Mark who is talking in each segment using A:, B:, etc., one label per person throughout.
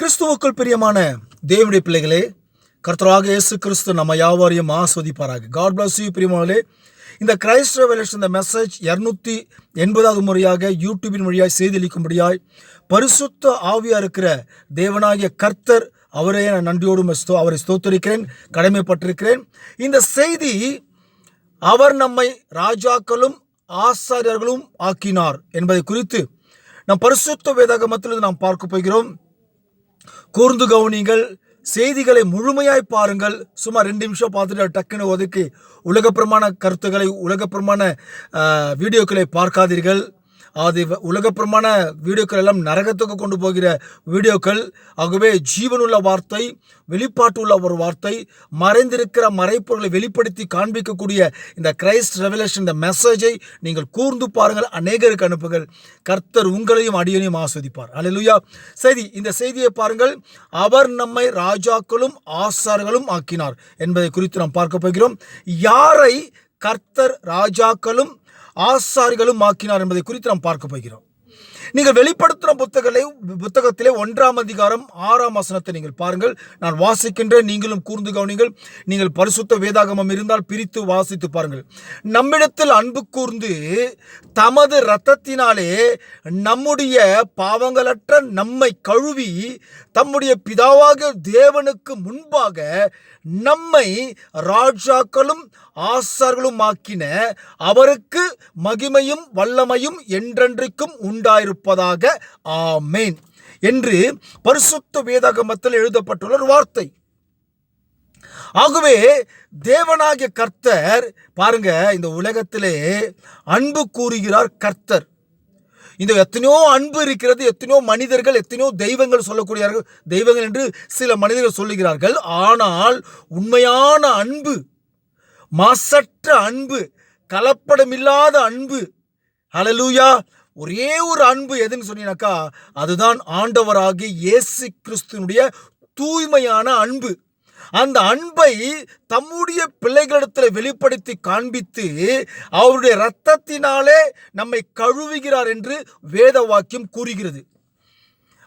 A: கிறிஸ்துவுக்குள் பிரியமான தேவனுடைய பிள்ளைகளே கர்த்தராக இயேசு கிறிஸ்து நம்ம யாவரையும் ஆஸ்வதிப்பாராக. காட் பிளஸ் யூ பிரியமானே இந்த கிரைஸ்ட் ரெவலேஷன் இந்த மெசேஜ் இரநூத்தி எண்பதாவது முறையாக யூடியூபின் வழியாய் செய்தளிக்கும்படியாய் பரிசுத்த ஆவியாக இருக்கிற தேவனாகிய கர்த்தர் அவரே நான் நன்றியோடும் ஸ்தோ அவரை ஸ்தோத்தரிக்கிறேன் கடமைப்பட்டிருக்கிறேன். இந்த செய்தி அவர் நம்மை ராஜாக்களும் ஆசாரியர்களும் ஆக்கினார் என்பதை குறித்து நம் பரிசுத்த வேதாகமத்திலிருந்து நாம் பார்க்க போகிறோம். கூர்ந்து கவனிங்கள் செய்திகளை முழுமையாய் பாருங்கள். சுமார் ரெண்டு நிமிஷம் பார்த்துட்டு டக்குன்னு ஒதுக்கி உலகப்பிரமான கருத்துக்களை உலகப்பிரமான வீடியோக்களை பார்க்காதீர்கள். அது உலகப்புறமான வீடியோக்கள் எல்லாம் நரகத்துக்கு கொண்டு போகிற வீடியோக்கள். ஆகவே ஜீவனுள்ள வார்த்தை வெளிப்பாட்டுள்ள ஒரு வார்த்தை மறைந்திருக்கிற மறைப்பொருளை வெளிப்படுத்தி காண்பிக்கக்கூடிய இந்த கிரைஸ்ட் ரெவலேஷன் இந்த மெசேஜை நீங்கள் கூர்ந்து பாருங்கள் அநேகருக்கு அனுப்புங்கள். கர்த்தர் உங்களையும் அடியனையும் ஆஸ்வதிப்பார். அல்லேலூயா செய்தி இந்த செய்தியை பாருங்கள். அவர் நம்மை ராஜாக்களும் ஆசார்களும் ஆக்கினார் என்பதை குறித்து நாம் பார்க்க போகிறோம். யாரை கர்த்தர் ராஜாக்களும் ஆசாரிகளும் ஆக்கினார் என்பதை குறித்து நாம் பார்க்க போகிறோம். நீங்கள் வெளிப்படுத்துகிற புத்தகங்களை புத்தகத்திலே ஒன்றாம் அதிகாரம் ஆறாம் வசனத்தை நீங்கள் பாருங்கள். நான் வாசிக்கின்றேன் நீங்களும் கூர்ந்து கவனிங்கள் நீங்கள் பரிசுத்த வேதாகமம் இருந்தால் பிரித்து வாசித்து பாருங்கள். நம்மிடத்தில் அன்பு கூர்ந்து தமது இரத்தத்தினாலே நம்முடைய பாவங்களற்ற நம்மை கழுவி தம்முடைய பிதாவாக தேவனுக்கு முன்பாக நம்மை ராஜாக்களும் ஆசார்களும் ஆக்கின அவருக்கு மகிமையும் வல்லமையும் என்றென்றைக்கும் உண்டாயிருப்பதாக ஆமேன் என்று பரிசுத்த வேதாகமத்தில் எழுதப்பட்டுள்ள ஒரு வார்த்தை. ஆகவே தேவனாகிய கர்த்தர் பாருங்க இந்த உலகத்திலே அன்பு கூறுகிறார் கர்த்தர். இந்த எத்தனையோ அன்பு இருக்கிறது எத்தனையோ மனிதர்கள் எத்தனையோ தெய்வங்கள் சொல்லக்கூடியார்கள் தெய்வங்கள் என்று சில மனிதர்கள் சொல்லுகிறார்கள். ஆனால் உண்மையான அன்பு மாசற்ற அன்பு கலப்படமில்லாத அன்பு அலலூயா ஒரே ஒரு அன்பு எதுன்னு சொன்னீங்கன்னாக்கா அதுதான் ஆண்டவராகிய இயேசு கிறிஸ்துனுடைய தூய்மையான அன்பு. அந்த அன்பை தம்முடைய பிள்ளைகளிடத்தில் வெளிப்படுத்தி காண்பித்து அவருடைய இரத்தத்தினாலே நம்மை கழுவுகிறார் என்று வேத வாக்கியம் கூறுகிறது.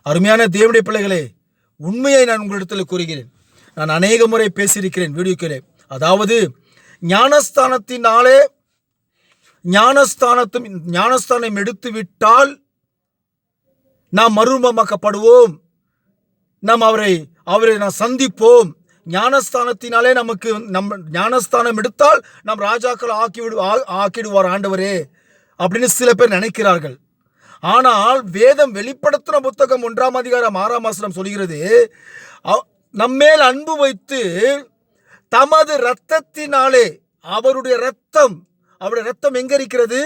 A: அருமையான தேவனுடைய பிள்ளைகளே உண்மையை நான் உங்களிடத்தில் கூறுகிறேன். நான் அநேக முறை பேசியிருக்கிறேன் வீடியோக்களே. அதாவது ஞானஸ்தானத்தினாலே ஞானஸ்தானத்தும் ஞானஸ்தானம் எடுத்து விட்டால் நாம் மறுமமாக்கப்படுவோம் நாம் அவரை அவரை நாம் சந்திப்போம். ஞானஸ்தானத்தினாலே நமக்கு நம் ஞானஸ்தானம் எடுத்தால் நம் ராஜாக்கள் ஆக்கிவிடு ஆ- ஆக்கிடுவார் ஆண்டவரே அப்படின்னு சில பேர் நினைக்கிறார்கள். ஆனால் வேதம் வெளிப்படுத்தின புத்தகம் ஒன்றாம் அதிகாரம் ஆறாம் வசனம் சொல்கிறது நம்மேல் அன்பு வைத்து தமது இரத்தத்தினாலே அவருடைய இரத்தம் அவருடைய இரத்தம் எங்க இருக்கிறது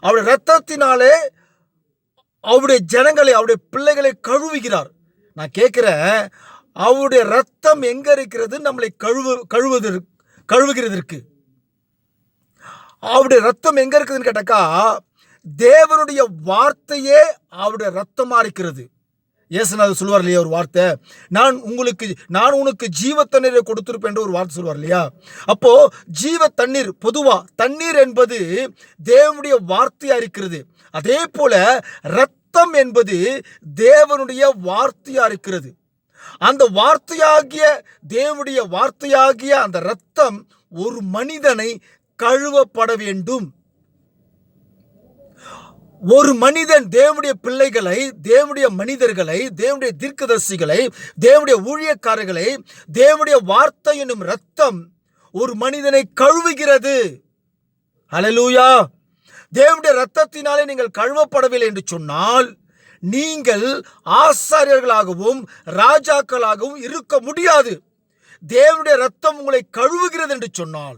A: அவருடைய இரத்தத்தினாலே அவருடைய ஜனங்களை அவருடைய பிள்ளைகளை கழுவுகிறார். நான் கேட்குறேன் அவருடைய ரத்தம் எங்க இருக்கிறது நம்மளை கழுவு கழுவுவதற்கு கழுவுகிறதற்கு அவருடைய ரத்தம் எங்க இருக்குதுன்னு கேட்டாக்கா தேவனுடைய வார்த்தையே அவருடைய ரத்தமாக இருக்கிறது. இயேசுநாதர் சொல்லுவார் இல்லையா ஒரு வார்த்தை? நான் உங்களுக்கு நான் உனக்கு ஜீவ தண்ணீரை கொடுத்துருப்பேன் என்று ஒரு வார்த்தை சொல்லுவார் இல்லையா? அப்போ ஜீவ தண்ணீர் பொதுவா தண்ணீர் என்பது தேவனுடைய வார்த்தையா இருக்கிறது. அதே போல ரத்தம் என்பது தேவனுடைய வார்த்தையா இருக்கிறது. அந்த வார்த்தையாகிய தேவனுடைய வார்த்தையாகிய அந்த ரத்தம் ஒரு மனிதனை கழுவப்பட வேண்டும். ஒரு மனிதன் தேவனுடைய பிள்ளைகளை தேவனுடைய மனிதர்களை தேவனுடைய தீர்க்கதர்சிகளை தேவனுடைய ஊழியக்காரர்களை தேவனுடைய வார்த்தை என்னும் ரத்தம் ஒரு மனிதனை கழுவுகிறது. அலலூயா தேவனுடைய ரத்தத்தினாலே நீங்கள் கழுவப்படவில்லை என்று சொன்னால் நீங்கள் ஆசாரியர்களாகவும் ராஜாக்களாகவும் இருக்க முடியாது. தேவனுடைய ரத்தம் உங்களை கழுவுகிறது என்று சொன்னால்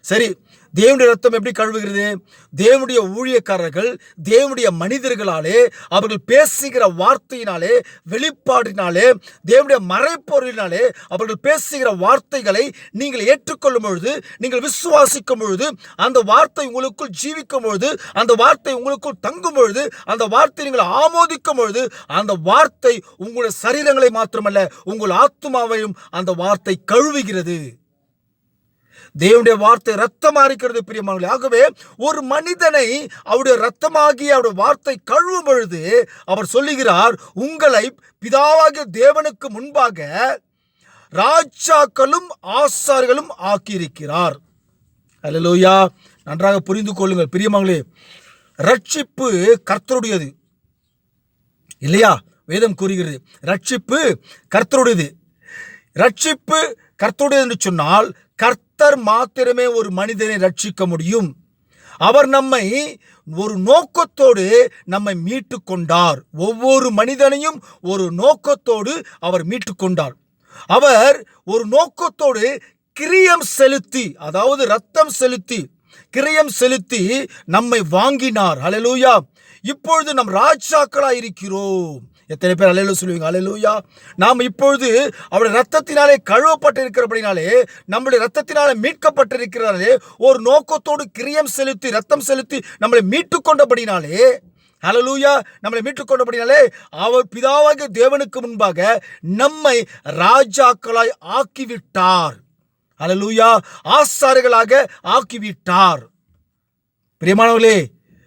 A: சரி தேவனுடைய ரத்தம் எப்படி கழுவுகிறது? தேவனுடைய ஊழியக்காரர்கள் தேவனுடைய மனிதர்களாலே அவர்கள் பேசுகிற வார்த்தையினாலே வெளிப்பாடினாலே தேவனுடைய மறைப்பொருளினாலே அவர்கள் பேசுகிற வார்த்தைகளை நீங்கள் ஏற்றுக்கொள்ளும் பொழுது நீங்கள் விசுவாசிக்கும் பொழுது அந்த வார்த்தை உங்களுக்குள் ஜீவிக்கும் பொழுது அந்த வார்த்தை உங்களுக்குள் தங்கும் பொழுது அந்த வார்த்தை நீங்கள் ஆமோதிக்கும் பொழுது அந்த வார்த்தை உங்களுடைய சரீரங்களை மாத்திரமல்ல உங்கள் ஆத்மாவையும் அந்த வார்த்தை கழுவுகிறது. தேவனுடைய வார்த்தை ரத்தமா இருக்கிறது பிரியமானவர்களே. ஆகவே ஒரு மனிதனை அவருடைய ரத்தமாகி அவருடைய வார்த்தை கழுவும் பொழுது அவர் சொல்லுகிறார் உங்களை பிதாவாகிய தேவனுக்கு முன்பாக ராஜாக்களும் ஆசார்களும் ஆக்கியிருக்கிறார். அல்லலோயா நன்றாக புரிந்து கொள்ளுங்கள் பிரியமாங்களே ரட்சிப்பு கர்த்தருடையது. இல்லையா? வேதம் கூறுகிறது ரட்சிப்பு கர்த்தருடையது. ரட்சிப்பு கர்த்தருடையது என்று சொன்னால் கர்த்தர் மாத்திரமே ஒரு மனிதனை ரட்சிக்க முடியும். அவர் நம்மை ஒரு நோக்கத்தோடு நம்மை மீட்டு கொண்டார் ஒவ்வொரு மனிதனையும் ஒரு நோக்கத்தோடு அவர் மீட்டு கொண்டார் அவர் ஒரு நோக்கத்தோடு கிரியம் செலுத்தி அதாவது ரத்தம் செலுத்தி கிரியம் செலுத்தி நம்மை வாங்கினார். அலலூயா இப்பொழுது நம் ராஜாக்களாக இருக்கிறோம் எத்தனை பேர் அலையில சொல்லுவீங்க? அலையிலூயா. நாம் இப்பொழுது அவருடைய ரத்தத்தினாலே கழுவப்பட்டிருக்கிறபடினாலே நம்முடைய ரத்தத்தினாலே மீட்கப்பட்டிருக்கிறாரே ஒரு நோக்கத்தோடு கிரியம் செலுத்தி ரத்தம் செலுத்தி நம்மளை மீட்டு கொண்டபடினாலே அலலூயா நம்மளை மீட்டுக்கொண்டபடினாலே அவர் பிதாவாகிய தேவனுக்கு முன்பாக நம்மை ராஜாக்களாய் ஆக்கிவிட்டார். அலலூயா ஆசாரிகளாக ஆக்கிவிட்டார். பிரியமானவர்களே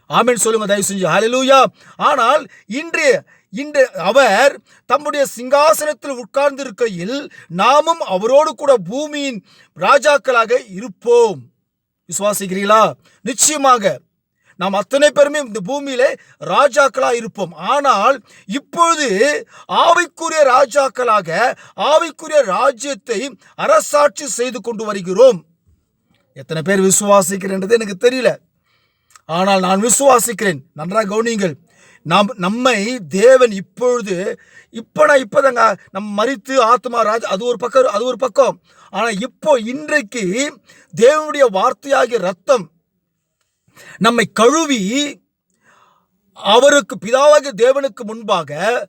A: ஆமென் சொல்லுங்க தயவு செஞ்சு. அலலூயா ஆனால் இன்றைய இன்று அவர் தம்முடைய சிங்காசனத்தில் உட்கார்ந்து இருக்கையில் நாமும் அவரோடு கூட பூமியின் ராஜாக்களாக இருப்போம். விசுவாசிக்கிறீங்களா நிச்சயமாக. நாம் அத்தனை பேருமே இந்த பூமியிலே ராஜாக்களாக இருப்போம். ஆனால் இப்பொழுது ஆவிக்குரிய ராஜாக்களாக ஆவிக்குரிய ராஜ்யத்தை அரசாட்சி செய்து கொண்டு வருகிறோம். எத்தனை பேர் விசுவாசிக்கிறேன்றது எனக்கு தெரியல. ஆனால் நான் விசுவாசிக்கிறேன். நன்றாக கவனியுங்கள். நாம் நம்மை தேவன் இப்பொழுது இப்போ நான் இப்போதாங்க நம் மறித்து ஆத்மா ராஜ் அது ஒரு பக்கம் அது ஒரு பக்கம். ஆனால் இப்போ இன்றைக்கு தேவனுடைய வார்த்தையாகிய ரத்தம் நம்மை கழுவி அவருக்கு பிதாவாகிய தேவனுக்கு முன்பாக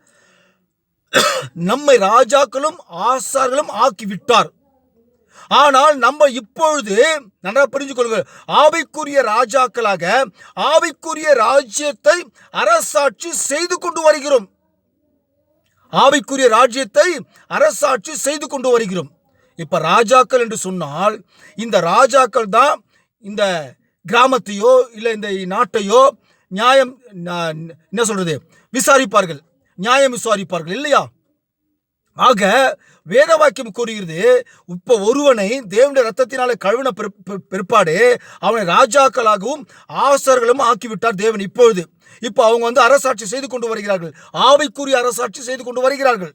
A: நம்மை ராஜாக்களும் ஆசார்களும் ஆக்கிவிட்டார். ஆனால் நம்ம இப்பொழுது நல்லா புரிஞ்சு கொள்ளுங்கள். ஆவிக்குரிய ராஜாக்களாக ஆவிக்குரிய ராஜ்யத்தை அரசாட்சி செய்து கொண்டு வருகிறோம். ஆவிக்குரிய ராஜ்யத்தை அரசாட்சி செய்து கொண்டு வருகிறோம். இப்ப ராஜாக்கள் என்று சொன்னால் இந்த ராஜாக்கள் தான் இந்த கிராமத்தையோ இல்லை இந்த நாட்டையோ நியாயம் என்ன சொல்றது? விசாரிப்பார்கள். நியாயம் விசாரிப்பார்கள் இல்லையா? ஆக வேத வாக்கியம் கூறுகிறது இப்போ ஒருவனை தேவனுடைய ரத்தத்தினாலே கழுவின பிற்- பிற்பாடு அவனை ராஜாக்களாகவும் ஆசர்களும் ஆக்கிவிட்டார் தேவன் இப்பொழுது. இப்போ அவங்க வந்து அரசாட்சி செய்து கொண்டு வருகிறார்கள். ஆவைக்குரிய அரசாட்சி செய்து கொண்டு வருகிறார்கள்.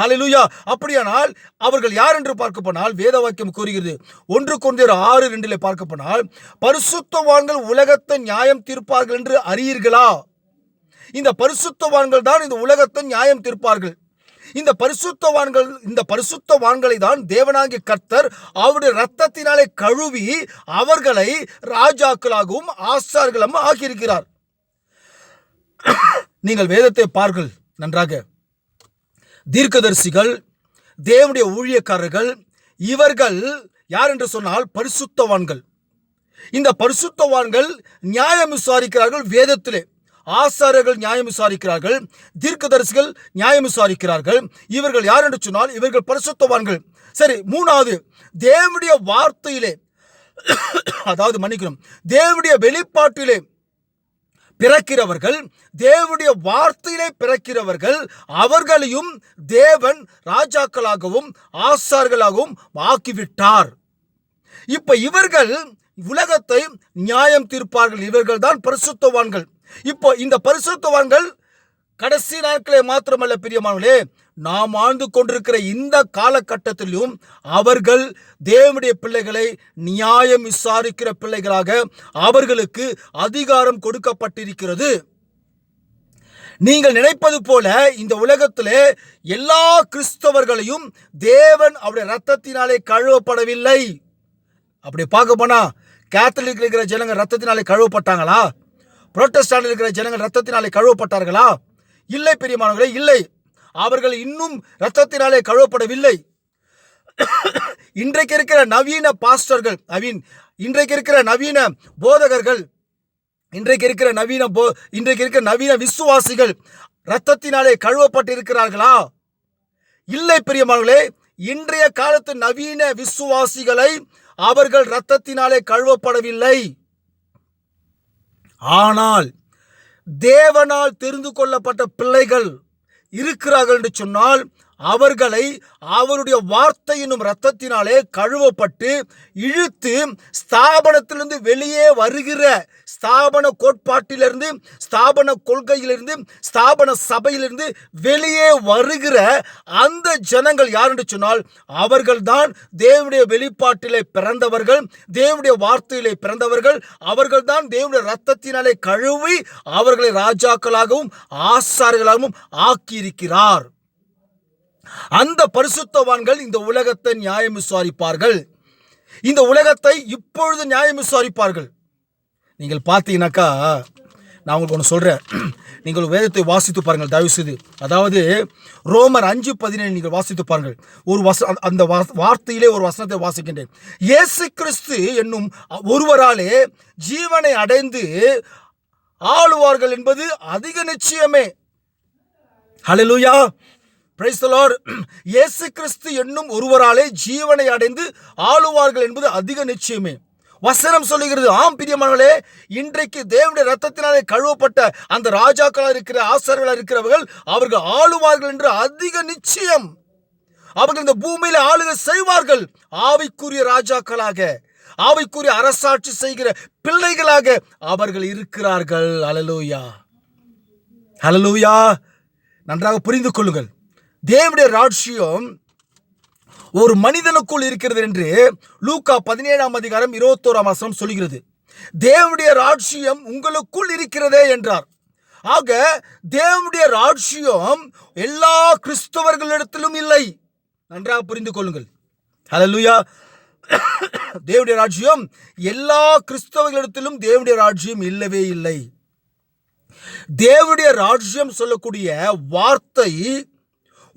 A: ஹalleluya. அப்படியானால் அவர்கள் யார் என்று பார்க்க போனால் வேத வாக்கியம் கூறுகிறது ஒன்று கொண்டு ஆறு ரெண்டிலே பார்க்க போனால் பரிசுத்தவான்கள் உலகத்தை நியாயம் தீர்ப்பார்கள் என்று அறியீர்களா? இந்த பரிசுத்தவான்கள் தான் இந்த உலகத்தை நியாயம் தீர்ப்பார்கள். இந்த பரிசுத்தவான்கள் இந்த பரிசுத்தவான்களை தான் தேவனாகிய கர்த்தர் அவருடைய ரத்தத்தினாலே கழுவி அவர்களை ராஜாக்களாகவும் ஆசார்களும் ஆக்கியிருக்கிறார். நீங்கள் வேதத்தை பார்கள் நன்றாக. தீர்க்கதரிசிகள் தேவனுடைய ஊழியக்காரர்கள் இவர்கள் யார் என்று சொன்னால் பரிசுத்தவான்கள். இந்த பரிசுத்தவான்கள் நியாயம் விசாரிக்கிறார்கள் வேதத்திலே. ஆசாரியர்கள் நியாயம் விசாரிக்கிறார்கள் தீர்க்கதரிசிகள் நியாயம் விசாரிக்கிறார்கள். இவர்கள் யார் என்று சொன்னால் இவர்கள் பரிசுத்தவான்கள். சரி மூணாவது தேவனுடைய வார்த்தையிலே அதாவது மன்னிக்கணும் தேவனுடைய வெளிப்பாட்டிலே பிறக்கிறவர்கள் தேவனுடைய வார்த்தையிலே பிறக்கிறவர்கள் அவர்களையும் தேவன் ராஜாக்களாகவும் ஆசார்களாகவும் ஆக்கிவிட்டார். இப்ப இவர்கள் உலகத்தை நியாயம் தீர்ப்பார்கள். இவர்கள் தான் பரிசுத்தவான்கள். இப்போ இந்த பரிசுத்தவான்கள் கடைசி நாட்களே மாத்திரமல்ல பிரியமானவர்களே நாம் ஆழ்ந்து கொண்டிருக்கிற இந்த காலகட்டத்திலும் அவர்கள் தேவனுடைய பிள்ளைகளை நியாயம் விசாரிக்கிற பிள்ளைகளாக அவர்களுக்கு அதிகாரம் கொடுக்கப்பட்டிருக்கிறது. நீங்கள் நினைப்பது போல இந்த உலகத்திலே எல்லா கிறிஸ்தவர்களையும் தேவன் அவருடைய ரத்தத்தினாலே கழுவப்படவில்லை. அப்படி பார்க்க போனா கேத்தலிக் இருக்கிற ஜனங்க ரத்தத்தினாலே கழுவப்பட்டாங்களா? புரோட்டஸ்டாண்டில் இருக்கிற ஜனங்கள் ரத்தத்தினாலே கழுவப்பட்டார்களா? இல்லை பெரியமானவர்களே இல்லை. அவர்கள் இன்னும் ரத்தத்தினாலே கழுவப்படவில்லை. இன்றைக்கு இருக்கிற நவீன பாஸ்டர்கள் ஐ மீன் இன்றைக்கு இருக்கிற நவீன போதகர்கள் இன்றைக்கு இருக்கிற நவீன போ இன்றைக்கு இருக்கிற நவீன விசுவாசிகள் ரத்தத்தினாலே கழுவப்பட்டு இருக்கிறார்களா இல்லை பிரியமானவர்களே இன்றைய காலத்து நவீன விசுவாசிகளை அவர்கள் இரத்தத்தினாலே கழுவப்படவில்லை. ஆனால் தேவனால் தெரிந்து கொள்ளப்பட்ட பிள்ளைகள் இருக்கிறார்கள் என்று சொன்னால் அவர்களை அவருடைய வார்த்தை என்னும் இரத்தத்தினாலே கழுவப்பட்டு இழுத்து ஸ்தாபனத்திலிருந்து வெளியே வருகிற ஸ்தாபன கோட்பாட்டிலிருந்து ஸ்தாபன கொள்கையிலிருந்து ஸ்தாபன சபையிலிருந்து வெளியே வருகிற அந்த ஜனங்கள் யார் என்று சொன்னால் அவர்கள்தான் தேவனுடைய வெளிப்பாட்டிலே பிறந்தவர்கள் தேவனுடைய வார்த்தையிலே பிறந்தவர்கள் அவர்கள்தான் தேவனுடைய ரத்தத்தினாலே கழுவி அவர்களை ராஜாக்களாகவும் ஆசார்களாகவும் ஆக்கியிருக்கிறார். அந்த பரிசுத்தவான்கள் இந்த உலகத்தை நியாயம் விசாரிப்பார்கள் இந்த உலகத்தை இப்பொழுது நியாயம் விசாரிப்பார்கள் நீங்கள் பார்த்தீங்கன்னாக்கா நான் உங்களுக்கு ஒன்று சொல்கிறேன் நீங்கள் வேதத்தை வாசித்து பாருங்கள் தயவு செய்து அதாவது ரோமர் அஞ்சு பதினேழு நீங்கள் வாசித்து பாருங்கள். ஒரு வச அந்த வார்த்தையிலே ஒரு வசனத்தை வாசிக்கின்றேன். இயேசு கிறிஸ்து என்னும் ஒருவராலே ஜீவனை அடைந்து ஆளுவார்கள் என்பது அதிக நிச்சயமே. ஹலலூயா பிரைஸ் இயேசு கிறிஸ்து என்னும் ஒருவராலே ஜீவனை அடைந்து ஆளுவார்கள் என்பது அதிக நிச்சயமே. வசனம் சொல்லுகிறது ஆம் பிரியமானவர்களே இன்றைக்கு தேவனுடைய ரத்தத்தினாலே கழுவப்பட்ட அந்த ராஜாக்களாக இருக்கிற ஆசார்களாக இருக்கிறவர்கள் அவர்கள் ஆளுவார்கள் என்று அதிக நிச்சயம். அவர்கள் இந்த பூமியில ஆளுகை செய்வார்கள். ஆவிக்குரிய ராஜாக்களாக ஆவிக்குரிய அரசாட்சி செய்கிற பிள்ளைகளாக அவர்கள் இருக்கிறார்கள். அலலூயா அலலூயா நன்றாக புரிந்து கொள்ளுங்கள். தேவனுடைய ராட்சியம் ஒரு மனிதனுக்குள் இருக்கிறது என்று லூக்கா பதினேழாம் அதிகாரம் இருபத்தோராம் வசனம் சொல்கிறது தேவனுடைய ராட்சியம் உங்களுக்குள் இருக்கிறதே என்றார். ஆக தேவனுடைய ராட்சியம் எல்லா கிறிஸ்தவர்களிடத்திலும் இல்லை. நன்றாக புரிந்து கொள்ளுங்கள். அத லூயா தேவடைய ராஜ்யம் எல்லா கிறிஸ்தவர்களிடத்திலும் தேவடைய ராஜ்யம் இல்லவே இல்லை. தேவடைய ராஜ்யம் சொல்லக்கூடிய வார்த்தை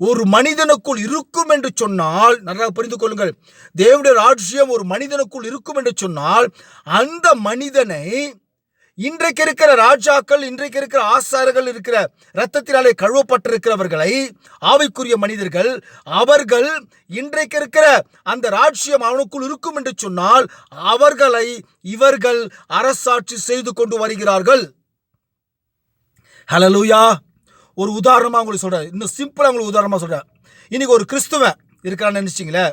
A: ஒரு மனிதனுக்குள் இருக்கும் என்று சொன்னால் நன்றாக புரிந்து கொள்ளுங்கள். தேவனுடைய ராஜ்யம் ஒரு மனிதனுக்குள் இருக்கும் என்று சொன்னால் அந்த மனிதனை இன்றைக்கு இருக்கிற ராஜாக்கள் இன்றைக்கு இருக்கிற ஆசாரர்கள் இருக்கிற இரத்தத்தினாலே கழுவப்பட்டிருக்கிறவர்களை ஆவிக்குரிய மனிதர்கள் அவர்கள் இன்றைக்கு இருக்கிற அந்த ராஜ்யம் அவனுக்குள் இருக்கும் என்று சொன்னால் அவர்களை இவர்கள் அரசாட்சி செய்து கொண்டு வருகிறார்கள். ஹலலூயா ஒரு உதாரணமாக உங்களுக்கு சொல்கிறேன் இன்னும் சிம்பிளாக உங்களுக்கு உதாரணமாக சொல்கிறேன் இன்றைக்கி ஒரு கிறிஸ்துவன் இருக்கிறான்னு நினச்சிங்களே?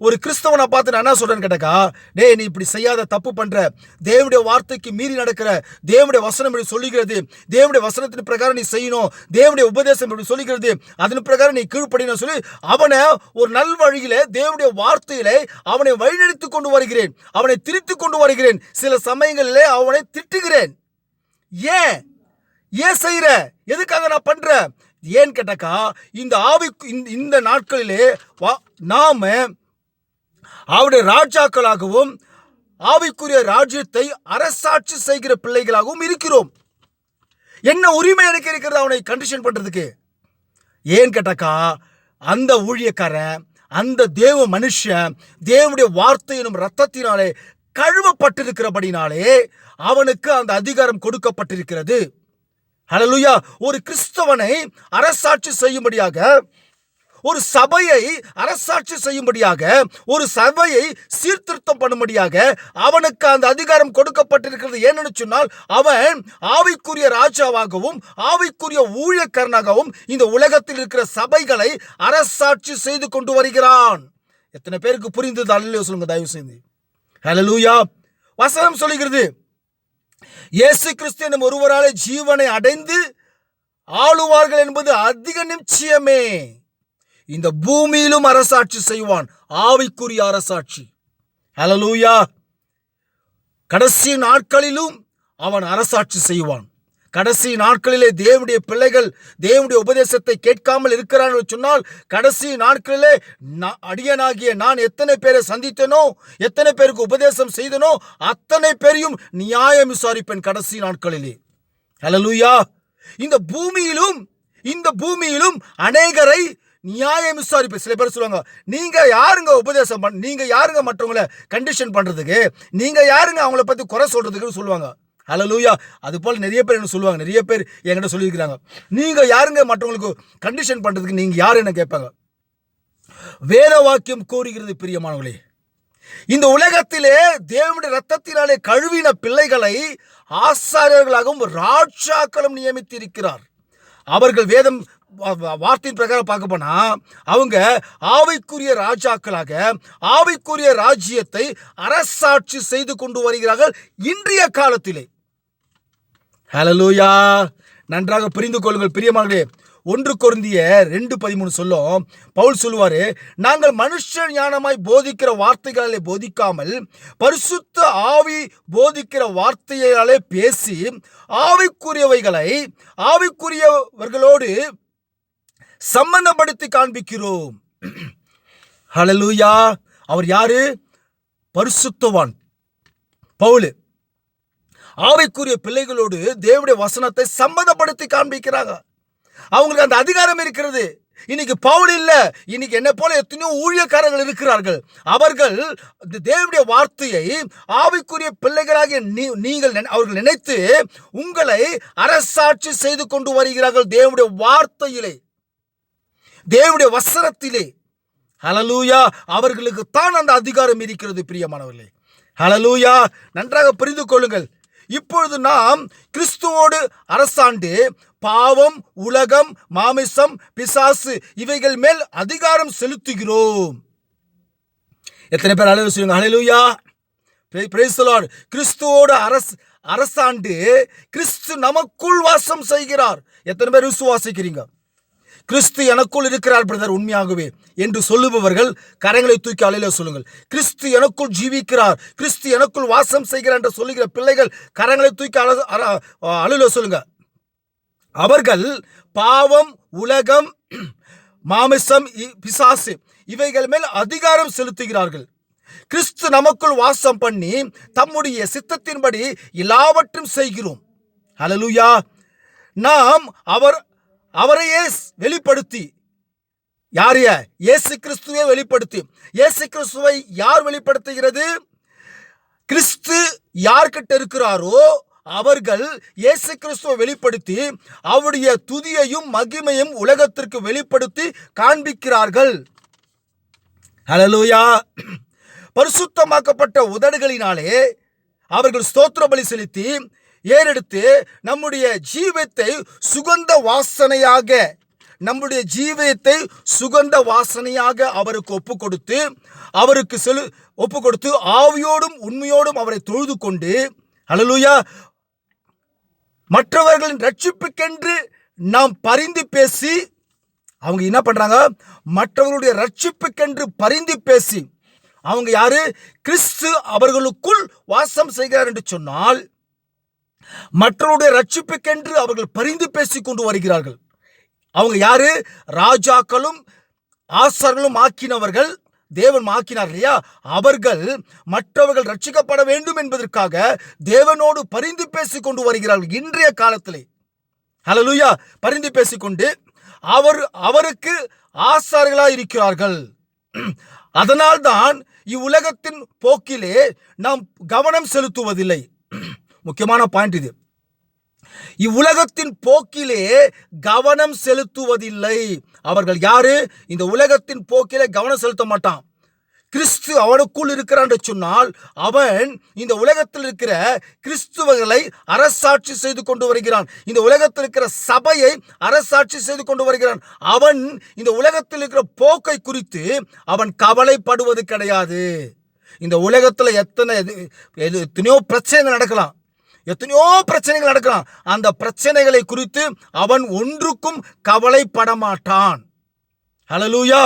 A: ஒரு கிறிஸ்தவனை பார்த்து நான் என்ன சொல்கிறேன்னு கேட்டாக்கா டேய் நீ இப்படி செய்யாத தப்பு பண்ணுற தேவனுடைய வார்த்தைக்கு மீறி நடக்கிற தேவனுடைய வசனம் இப்படி சொல்லுகிறது தேவனுடைய வசனத்தின் பிரகாரம் நீ செய்யணும் தேவனுடைய உபதேசம் இப்படி சொல்லுகிறது அதன் பிரகாரம் நீ கீழ்ப்படினு சொல்லி அவனை ஒரு நல் வழியில் தேவனுடைய வார்த்தையிலே அவனை வழிநடத்தி கொண்டு வருகிறேன். அவனை திரித்து கொண்டு வருகிறேன். சில சமயங்களிலே அவனை திட்டுகிறேன். ஏன்? ஏன் செய்கிற எதுக்காக நான் பண்ணுறேன் ஏன்னு கேட்டாக்கா இந்த ஆவிக்கு இந்த- இந்த நாட்களிலே வா- நாம் அவருடைய ராஜாக்களாகவும் ஆவிக்குரிய ராஜ்யத்தை அரசாட்சி செய்கிற பிள்ளைகளாகவும் இருக்கிறோம். என்ன உரிமை எனக்கு இருக்கிறது அவனை கண்டிஷன் பண்ணுறதுக்கு ஏன் கேட்டாக்கா அந்த ஊழியக்காரன் அந்த தேவ மனுஷன் தேவனுடைய வார்த்தை எனும் ரத்தத்தினாலே கழுவப்பட்டிருக்கிறபடினாலே அவனுக்கு அந்த அதிகாரம் கொடுக்கப்பட்டிருக்கிறது. ஹலலுயா ஒரு கிறிஸ்தவனை அரசாட்சி செய்யும்படியாக ஒரு சபையை அரசாட்சி செய்யும்படியாக ஒரு சபையை சீர்திருத்தம் பண்ணும்படியாக அவனுக்கு அந்த அதிகாரம் கொடுக்கப்பட்டிருக்கிறது. ஏன்னு சொன்னால் அவன் ஆவிக்குரிய ராஜாவாகவும் ஆவிக்குரிய ஊழியக்காரனாகவும் இந்த உலகத்தில் இருக்கிற சபைகளை அரசாட்சி செய்து கொண்டு வருகிறான். எத்தனை பேருக்கு புரிந்தது? அல்லையோ சொல்லுங்க தயவு செய்து ஹலலூயா வசனம் சொல்லுகிறது. இயேசு கிறிஸ்து என்னும் ஒருவராலே ஜீவனை அடைந்து ஆளுவார்கள் என்பது அதிக நிச்சயமே. இந்த பூமியிலும் அரசாட்சி செய்வான் ஆவிக்குரிய அரசாட்சி. அலலூயா கடைசி நாட்களிலும் அவன் அரசாட்சி செய்வான். கடைசி நாட்களிலே தேவனுடைய பிள்ளைகள் தேவனுடைய உபதேசத்தை கேட்காமல் இருக்கிறார்கள் சொன்னால் கடைசி நாட்களிலே நான் அடியனாகிய நான் எத்தனை பேரை சந்தித்தேனோ எத்தனை பேருக்கு உபதேசம் செய்தனோ அத்தனை பேரையும் நியாயம் விசாரிப்பேன் கடைசி நாட்களிலே. ஹலலூயா இந்த பூமியிலும் இந்த பூமியிலும் அநேகரை நியாயம் விசாரிப்பு சில பேர் சொல்லுவாங்க நீங்க யாருங்க உபதேசம் பண் நீங்க யாருங்க மற்றவங்கள கண்டிஷன் பண்றதுக்கு? நீங்க யாருங்க அவங்கள பத்தி குறை சொல்றதுக்குன்னு சொல்லுவாங்க. ஹalleluya. அது போல் நிறைய பேர் என்ன சொல்லுவாங்க நிறைய பேர் என்கிட்ட சொல்லியிருக்கிறாங்க. நீங்கள் யாருங்க? மற்றவங்களுக்கு கண்டிஷன் பண்ணுறதுக்கு நீங்கள் யார் என்ன கேட்பாங்க? வேத வாக்கியம் கூறுகிறது பிரியமானவர்களே. இந்த உலகத்திலே தேவனுடைய ரத்தத்தினாலே கழுவின பிள்ளைகளை ஆசாரியர்களாகவும் ராஜாக்களும் நியமித்திருக்கிறார். அவர்கள் வேதம் வார்த்தையின் பிரகாரம் பார்க்க போனா அவங்க ஆவிக்குரிய ராஜாக்களாக ஆவைக்குரிய ராஜ்யத்தை அரசாட்சி செய்து கொண்டு வருகிறார்கள் இன்றைய காலத்திலே. ஹலலூயா நன்றாக புரிந்து கொள்ளுங்கள் பிரியமானே ஒன்று கொருந்திய ரெண்டு பதிமூணு சொல்லும். பவுல் சொல்லுவார் நாங்கள் மனுஷ ஞானமாய் போதிக்கிற வார்த்தைகளாலே போதிக்காமல் பரிசுத்த ஆவி போதிக்கிற வார்த்தையாலே பேசி ஆவிக்குரியவைகளை ஆவிக்குரியவர்களோடு சம்பந்தப்படுத்தி காண்பிக்கிறோம். ஹலலூயா அவர் யாரு? பரிசுத்தவான். பவுலு. ஆவிக்குரிய பிள்ளைகளோடு தேவனுடைய வசனத்தை சம்மதப்படுத்தி காண்பிக்கிறாங்க. அவங்களுக்கு அந்த அதிகாரம் இருக்கிறது. இன்னைக்கு பவுல் இல்ல இன்னைக்கு என்ன போல எத்தனையோ ஊழியக்காரர்கள் இருக்கிறார்கள். அவர்கள் இந்த தேவனுடைய வார்த்தையை ஆவிக்குரிய பிள்ளைகளாகிய நீ- நீங்கள் அவர்கள் நினைத்து உங்களை அரசாட்சி செய்து கொண்டு வருகிறார்கள் தேவனுடைய வார்த்தையிலே. தேவனுடைய வசனத்திலே. ஹலலூயா அவர்களுக்கு தான் அந்த அதிகாரம் இருக்கிறது பிரியமானவர்களே. ஹலலூயா நன்றாக புரிந்து கொள்ளுங்கள். இப்பொழுது நாம் கிறிஸ்துவோடு அரசாண்டு பாவம் உலகம் மாமிசம் பிசாசு இவைகள் மேல் அதிகாரம் செலுத்துகிறோம். எத்தனை பேர் அலையில சொல்லுங்க ஹalleluya praise the கிறிஸ்துவோடு அரசு அரசாண்டு கிறிஸ்து நமக்குள் வாசம் செய்கிறார். எத்தனை பேர் விசுவாசிக்கிறீங்க? கிறிஸ்து எனக்குள் இருக்கிறார் பிரதர் உண்மையாகவே என்று சொல்லுபவர்கள் கரங்களை தூக்கி அலையில சொல்லுங்கள். கிறிஸ்து எனக்குள் ஜீவிக்கிறார் கிறிஸ்து எனக்குள் வாசம் செய்கிறார் என்று சொல்லுகிற பிள்ளைகள் கரங்களை தூக்கி அல அல- அலையில சொல்லுங்க. அவர்கள் பாவம் உலகம் மாமிசம் இ- பிசாசு இவைகள் மேல் அதிகாரம் செலுத்துகிறார்கள். கிறிஸ்து நமக்குள் வாசம் பண்ணி தம்முடைய சித்தத்தின்படி எல்லாவற்றும் செய்கிறோம். ஹalleluya நாம் அவர் அவரையே வெளிப்படுத்தி. யாரைய இயேசு கிறிஸ்துவை வெளிப்படுத்தி. இயேசு கிறிஸ்துவை யார் வெளிப்படுத்துகிறது? கிறிஸ்து யார்கிட்ட இருக்கிறாரோ அவர்கள் இயேசு கிறிஸ்துவை வெளிப்படுத்தி அவருடைய துதியையும் மகிமையும் உலகத்திற்கு வெளிப்படுத்தி காண்பிக்கிறார்கள். ஹலலூயா பரிசுத்தமாக்கப்பட்ட உதடுகளினாலே அவர்கள் ஸ்தோத்திர பலி செலுத்தி ஏறெடுத்து நம்முடைய ஜீவத்தை சுகந்த வாசனையாக நம்முடைய ஜீவத்தை சுகந்த வாசனையாக அவருக்கு ஒப்பு கொடுத்து அவருக்கு செலு ஒப்பு கொடுத்து ஆவியோடும் உண்மையோடும் அவரை தொழுது கொண்டு அழலுயா மற்றவர்களின் ரட்சிப்புக்கென்று நாம் பரிந்து பேசி அவங்க என்ன பண்ணுறாங்க மற்றவர்களுடைய ரட்சிப்புக்கென்று பரிந்து பேசி அவங்க யாரு? கிறிஸ்து அவர்களுக்குள் வாசம் செய்கிறார் என்று சொன்னால் மற்றவருடைய ரட்சிப்புக்கென்று அவர்கள் பரிந்து பேசி கொண்டு வருகிறார்கள். அவங்க யாரு? ராஜாக்களும் ஆசார்களும் ஆக்கினவர்கள். தேவன் ஆக்கினார் இல்லையா? அவர்கள் மற்றவர்கள் ரட்சிக்கப்பட வேண்டும் என்பதற்காக தேவனோடு பரிந்து பேசி கொண்டு வருகிறார்கள் இன்றைய காலத்திலே. ஹலலுயா பரிந்து பேசிக்கொண்டு அவர் அவருக்கு ஆசார்களாக இருக்கிறார்கள். அதனால்தான் இவ்வுலகத்தின் போக்கிலே நாம் கவனம் செலுத்துவதில்லை. முக்கியமான பாயிண்ட் இது. இவ்வுலகத்தின் போக்கிலே கவனம் செலுத்துவதில்லை. அவர்கள் யாரு? இந்த உலகத்தின் போக்கிலே கவனம் செலுத்த மாட்டான். கிறிஸ்து அவனுக்குள் இருக்கிறான் என்று சொன்னால் அவன் இந்த உலகத்தில் இருக்கிற கிறிஸ்துவர்களை அரசாட்சி செய்து கொண்டு வருகிறான். இந்த உலகத்தில் இருக்கிற சபையை அரசாட்சி செய்து கொண்டு வருகிறான். அவன் இந்த உலகத்தில் இருக்கிற போக்கை குறித்து அவன் கவலைப்படுவது கிடையாது. இந்த உலகத்தில் எத்தனை எது- எது- எத்தனையோ பிரச்சனைகள் நடக்கலாம். எத்தனையோ பிரச்சனைகள் நடக்கலாம். அந்த பிரச்சனைகளை குறித்து அவன் ஒன்றுக்கும் கவலைப்பட மாட்டான் ஹலலூயா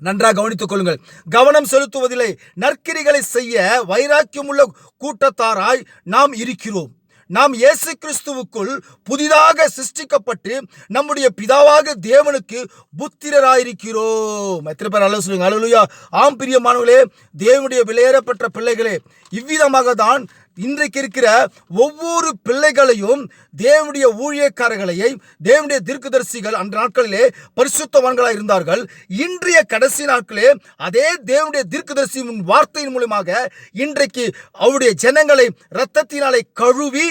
A: நன்றாக கவனித்துக் கொள்ளுங்கள். கவனம் செலுத்துவதில்லை. நற்கிரிகளை செய்ய வைராக்கியமுள்ள கூட்டத்தாராய் நாம் இருக்கிறோம். நாம் இயேசு கிறிஸ்துவுக்குள் புதிதாக சிருஷ்டிக்கப்பட்டு நம்முடைய பிதாவாக தேவனுக்கு புத்திரராயிருக்கிறோம். எத்தனை பேர் ஆலோசனை அலுவலியா ஆம் பிரியமானவர்களே தேவனுடைய விலையேறப்பட்ட பிள்ளைகளே இவ்விதமாக தான் இன்றைக்கு இருக்கிற ஒவ்வொரு பிள்ளைகளையும் தேவனுடைய ஊழியக்காரர்களையை தேவனுடைய தீர்க்கதரிசிகள் அந்த நாட்களிலே பரிசுத்தவான்களாக இருந்தார்கள். இன்றைய கடைசி நாட்களே அதே தேவனுடைய தீர்க்கதரிசியின் வார்த்தையின் மூலமாக இன்றைக்கு அவருடைய ஜனங்களை இரத்தத்தினாலே கழுவி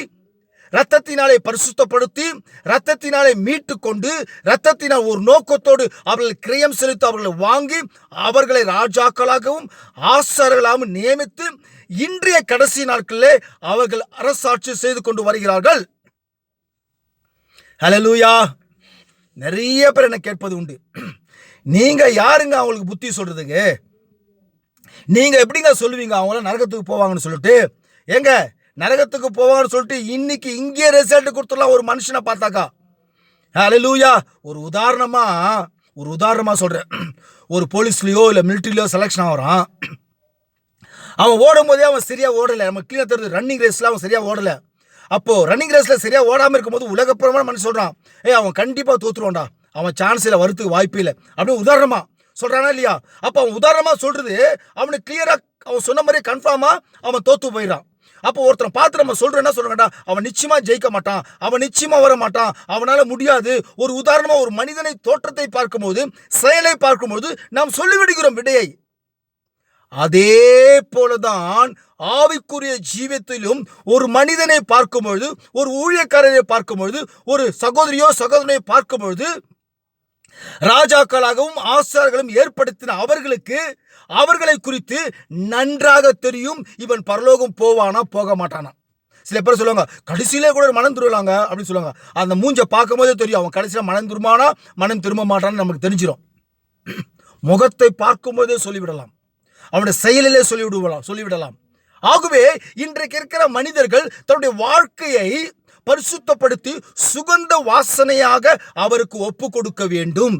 A: ரத்தத்தினாலே பரிசுத்தப்படுத்தி ரத்தத்தினாலே மீட்டு கொண்டு ரத்தத்தினால் ஒரு நோக்கத்தோடு அவர்கள் கிரயம் செலுத்தி அவர்களை வாங்கி அவர்களை ராஜாக்களாகவும் ஆசாரர்களாகவும் நியமித்து இன்றைய கடைசி நாட்களிலே அவர்கள் அரசாட்சி செய்து கொண்டு வருகிறார்கள். ஹalleluya நிறைய பேர் என்ன கேட்பது உண்டு. நீங்க யாருங்க அவங்களுக்கு புத்தி சொல்றதுங்க? நீங்க எப்படிங்க சொல்லுவீங்க? அவங்கள நரகத்துக்கு போவாங்கன்னு சொல்லிட்டு. ஏங்க நரகத்துக்கு போவாங்கன்னு சொல்லிட்டு இன்னைக்கு இங்கே ரிசல்ட் கொடுத்துடலாம் ஒரு மனுஷனை பார்த்தாக்கா? ஹalleluya ஒரு உதாரணமா ஒரு உதாரணமாக சொல்கிறேன் ஒரு போலீஸ்லேயோ இல்லை மிலிட்ரிலையோ செலெக்ஷன் ஆகிறான். அவன் ஓடும் போதே அவன் சரியாக ஓடலை. நம்ம கிளீனாக தெரிஞ்சு ரன்னிங் ரேஸில் அவன் சரியாக ஓடலை. அப்போ ரன்னிங் ரேஸில் சரியாக ஓடாமல் இருக்கும்போது உலகப்புறமான மனுஷன் சொல்கிறான் ஏய் அவன் கண்டிப்பாக தோற்றுருவான்டா அவன் சான்ஸில் வரத்துக்கு வாய்ப்பு இல்லை. அப்படின்னு உதாரணமாக சொல்கிறானா இல்லையா? அப்போ அவன் உதாரணமாக சொல்கிறது அவனுக்கு கிளியராக அவன் சொன்ன மாதிரி கன்ஃபார்மாக அவன் தோற்று போயிடறான். அப்போ ஒருத்தனை பார்த்து நம்ம சொல்கிறோம் என்ன சொல்கிறாங்கடா அவன் நிச்சயமாக ஜெயிக்க மாட்டான். அவன் நிச்சயமாக வர மாட்டான். அவனால் முடியாது. ஒரு உதாரணமாக ஒரு மனிதனை தோற்றத்தை பார்க்கும்போது செயலை பார்க்கும்போது நாம் சொல்லிவிடுகிறோம் விடையை. அதே போலதான் ஆவிக்குரிய ஜீவியத்திலும் ஒரு மனிதனை பார்க்கும்பொழுது ஒரு ஊழியக்காரரை பார்க்கும்பொழுது ஒரு சகோதரியோ சகோதரனை பார்க்கும்பொழுது ராஜாக்களாகவும் ஆசார்களும் ஏற்படுத்தின அவர்களுக்கு அவர்களை குறித்து நன்றாக தெரியும். இவன் பரலோகம் போவானா போக மாட்டானா சில பேர் சொல்லுவாங்க கடைசியிலே கூட மனம் திருவலாங்க அப்படின்னு சொல்லுவாங்க. அந்த மூஞ்சை பார்க்கும் போதே தெரியும் அவன் கடைசியில் மனம் திரும்பானா மனம் திரும்ப மாட்டான்னு நமக்கு தெரிஞ்சிடும் முகத்தை பார்க்கும்போதே சொல்லிவிடலாம். அவனுடைய செயலிலே சொல்லிவிடுவலாம் சொல்லிவிடலாம். ஆகவே இன்றைக்கு இருக்கிற மனிதர்கள் தன்னுடைய வாழ்க்கையை பரிசுத்தப்படுத்தி சுகந்த வாசனையாக அவருக்கு ஒப்பு கொடுக்க வேண்டும்.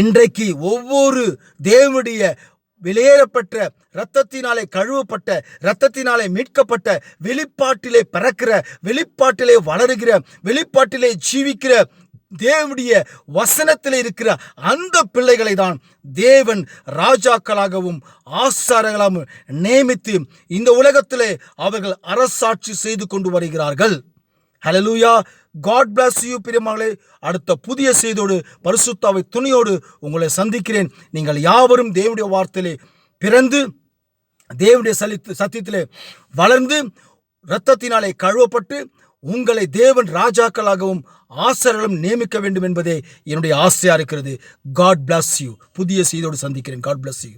A: இன்றைக்கு ஒவ்வொரு தேவனுடைய வெளியேறப்பட்ட இரத்தத்தினாலே கழுவப்பட்ட இரத்தத்தினாலே மீட்கப்பட்ட வெளிப்பாட்டிலே பிறக்கிற வெளிப்பாட்டிலே வளருகிற வெளிப்பாட்டிலே ஜீவிக்கிற தேவனுடைய வசனத்தில் இருக்கிற அந்த பிள்ளைகளை தான் தேவன் ராஜாக்களாகவும் ஆசாரங்களாகவும் நியமித்து இந்த உலகத்திலே அவர்கள் அரசாட்சி செய்து கொண்டு வருகிறார்கள். ஹலலூயா காட் பிளஸ் யூ பிரியமாங்களே அடுத்த புதிய செய்தியோடு பரிசுத்தாவை துணியோடு உங்களை சந்திக்கிறேன். நீங்கள் யாவரும் தேவனுடைய வார்த்தையிலே பிறந்து தேவனுடைய சலித்து சத்தியத்திலே வளர்ந்து இரத்தத்தினாலே கழுவப்பட்டு உங்களை தேவன் ராஜாக்களாகவும் ஆசிரியர்களும் நியமிக்க வேண்டும் என்பதே என்னுடைய ஆசையாக இருக்கிறது. காட் பிளஸ் யூ புதிய செய்தியோடு சந்திக்கிறேன். God bless you